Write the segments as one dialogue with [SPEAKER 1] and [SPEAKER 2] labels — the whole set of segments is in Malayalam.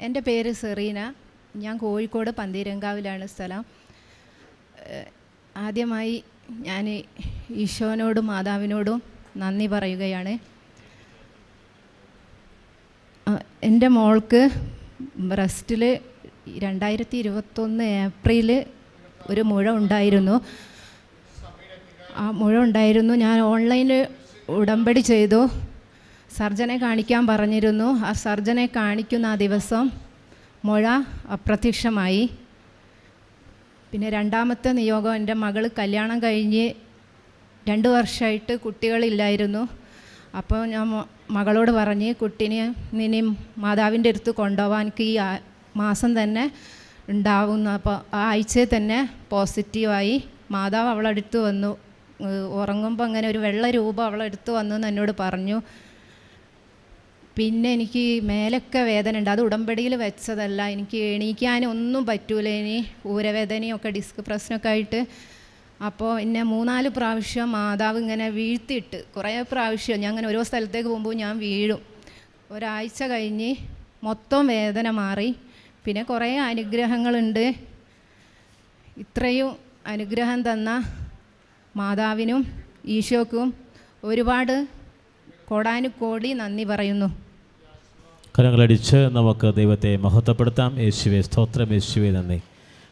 [SPEAKER 1] എന്റെ പേര് സെറീന. ഞാൻ കോഴിക്കോട് പന്തീരങ്കാവിലാണ് സ്ഥലം. ആദ്യമായി ഞാൻ ഈശോനോടും മാതാവിനോടും നന്ദി പറയുകയാണ്. എന്റെ മോൾക്ക് ബ്രസ്റ്റിൽ രണ്ടായിരത്തി ഇരുപത്തൊന്ന് ഏപ്രിൽ ഒരു മുഴ ഉണ്ടായിരുന്നു. ആ മുഴ ഉണ്ടായിരുന്നു. ഞാൻ ഓൺലൈനിൽ ഉടമ്പടി ചെയ്തു. സർജനെ കാണിക്കാൻ പറഞ്ഞിരുന്നു. ആ സർജനെ കാണിക്കുന്ന ആ ദിവസം മുഴ അപ്രത്യക്ഷമായി. പിന്നെ രണ്ടാമത്തെ നിയോഗം എന്റെ മകൾ കല്യാണം കഴിഞ്ഞ് രണ്ട് വർഷമായിട്ട് കുട്ടികളില്ലായിരുന്നു. അപ്പോൾ ഞാൻ മകളോട് പറഞ്ഞ് കുട്ടിനെ ഇനി മാതാവിന്റെ അടുത്ത് കൊണ്ടുപോകാൻ എനിക്ക് ഈ മാസം തന്നെ ഉണ്ടാവുന്ന. അപ്പോൾ ആ ആഴ്ചയിൽ തന്നെ പോസിറ്റീവായി. മാതാവ് അവളടുത്ത് വന്നു. ഉറങ്ങുമ്പോൾ അങ്ങനെ ഒരു വെള്ള രൂപം അവളെടുത്ത് വന്നു എന്ന് എന്നോട് പറഞ്ഞു. പിന്നെ എനിക്ക് മേലൊക്കെ വേദന ഉണ്ട്. അത് ഉടമ്പടിയിൽ വെച്ചതല്ല. എനിക്ക് എണീക്കാനൊന്നും പറ്റൂല. ഇനി ഊരവേദനയൊക്കെ ഡിസ്ക് പ്രശ്നമൊക്കെ ആയിട്ട്. അപ്പോൾ എന്നെ മൂന്നാൽ പ്രാവശ്യം മാതാവ് ഇങ്ങനെ വീഴ്ത്തിയിട്ട് കുറേ പ്രാവശ്യം ഞാൻ അങ്ങനെ ഓരോ സ്ഥലത്തേക്ക് പോകുമ്പോൾ ഞാൻ വീഴും. ഒരാഴ്ച കഴിഞ്ഞ് മൊത്തം വേദന മാറി. പിന്നെ കുറേ അനുഗ്രഹങ്ങളുണ്ട്. ഇത്രയും അനുഗ്രഹം തന്ന മാതാവിനും ഈശോക്കും ഒരുപാട് കോടാനുകോടി നന്ദി പറയുന്നു.
[SPEAKER 2] കരങ്ങളടിച്ച് നമുക്ക് ദൈവത്തെ മഹത്വപ്പെടുത്താം. യേശുവെ സ്തോത്രം. യേശുവെ നന്ദി.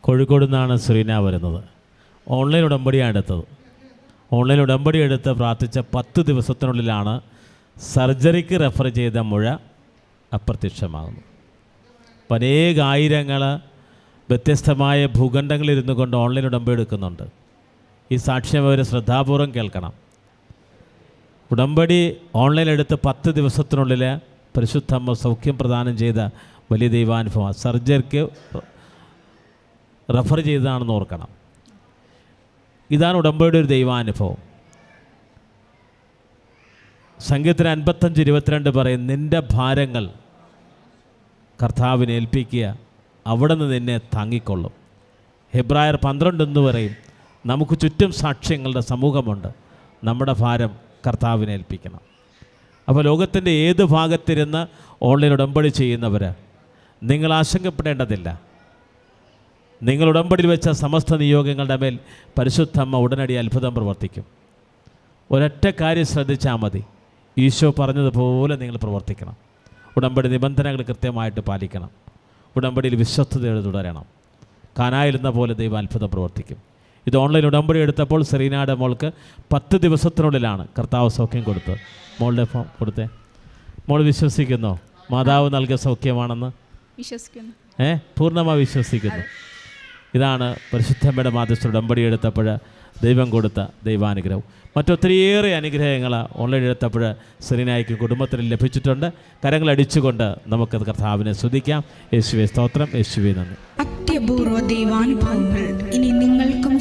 [SPEAKER 2] കോഴിക്കോട് നിന്നാണ് ശ്രീന വരുന്നത്. ഓൺലൈൻ ഉടമ്പടിയാണ് എടുത്തത്. ഓൺലൈൻ ഉടമ്പടി എടുത്ത് പ്രാർത്ഥിച്ച പത്ത് ദിവസത്തിനുള്ളിലാണ് സർജറിക്ക് റെഫർ ചെയ്ത മുഴ അപ്രത്യക്ഷമാകുന്നു പനേകായിരങ്ങൾ വ്യത്യസ്തമായ ഭൂഖണ്ഡങ്ങളിരുന്നു കൊണ്ട് ഓൺലൈൻ ഉടമ്പടി എടുക്കുന്നുണ്ട്. ഈ സാക്ഷ്യം അവർ ശ്രദ്ധാപൂർവം കേൾക്കണം. ഉടമ്പടി ഓൺലൈൻ എടുത്ത് പത്ത് ദിവസത്തിനുള്ളിൽ പരിശുദ്ധമ്മ സൗഖ്യം പ്രദാനം ചെയ്ത വലിയ ദൈവാനുഭവം. സർജറിക്ക് റെഫർ ചെയ്തതാണെന്ന് ഓർക്കണം. ഇതാണ് ഉടമ്പയുടെ ഒരു ദൈവാനുഭവം. സംഗീതത്തിന് അൻപത്തഞ്ച് ഇരുപത്തിരണ്ട് പറയും നിന്റെ ഭാരങ്ങൾ കർത്താവിനെ ഏൽപ്പിക്കുക അവിടെ നിന്ന് നിന്നെ താങ്ങിക്കൊള്ളും. ഹെബ്രായർ പന്ത്രണ്ട് എന്ന് പറയും നമുക്ക് ചുറ്റും സാക്ഷ്യങ്ങളുടെ സമൂഹമുണ്ട്. നമ്മുടെ ഭാരം കർത്താവിനെ ഏൽപ്പിക്കണം. അപ്പോൾ ലോകത്തിന്റെ ഏത് ഭാഗത്തിരുന്ന് ഓൺലൈൻ ഉടമ്പടി ചെയ്യുന്നവർ നിങ്ങൾ ആശങ്കപ്പെടേണ്ടതില്ല. നിങ്ങൾ ഉടമ്പടിയിൽ വെച്ച സമസ്ത നിയോഗങ്ങളുടെ മേൽ പരിശുദ്ധമ്മ ഉടനടി അത്ഭുതം പ്രവർത്തിക്കും. ഒരൊറ്റ കാര്യം ശ്രദ്ധിച്ചാൽ മതി. ഈശോ പറഞ്ഞതുപോലെ നിങ്ങൾ പ്രവർത്തിക്കണം. ഉടമ്പടി നിബന്ധനകൾ കൃത്യമായിട്ട് പാലിക്കണം. ഉടമ്പടിയിൽ വിശ്വസ്തയോടെ തുടരണം. കാനായിരുന്ന പോലെ ദൈവം അത്ഭുതം പ്രവർത്തിക്കും. ഇത് ഓൺലൈൻ ഉടമ്പടി എടുത്തപ്പോൾ സെറീനയുടെ മോൾക്ക് പത്ത് ദിവസത്തിനുള്ളിലാണ് കർത്താവ് സൗഖ്യം കൊടുത്തത്. മോളുടെ ഫോം കൊടുത്തേ. മോൾ വിശ്വസിക്കുന്നു. മാതാവ് നൽകിയ സൗഖ്യമാണെന്ന്.
[SPEAKER 3] വിശ്വസിക്കുന്നു.
[SPEAKER 2] ഏ? പൂർണമായി വിശ്വസിക്കുന്നു. ഇതാണ് പരിശുദ്ധമ്മയുടെ മാധ്യസ്ഥ ഉടമ്പടി എടുത്തപ്പോൾ ദൈവം കൊടുത്ത ദൈവാനുഗ്രഹം. മറ്റൊത്തിരിയേറെ അനുഗ്രഹങ്ങൾ ഓൺലൈൻ എടുത്തപ്പോൾ സെറീനായിക്കും കുടുംബത്തിന് ലഭിച്ചിട്ടുണ്ട്. കരങ്ങളടിച്ചുകൊണ്ട് നമുക്കത് കർത്താവിനെ ശ്രദ്ധിക്കാം യേശുവെ സ്തോത്രം. യേശുവെ നന്ദി.
[SPEAKER 4] അത്യപൂർവ ദൈവാനുഭവങ്ങൾ. ഇനി നിങ്ങൾക്കും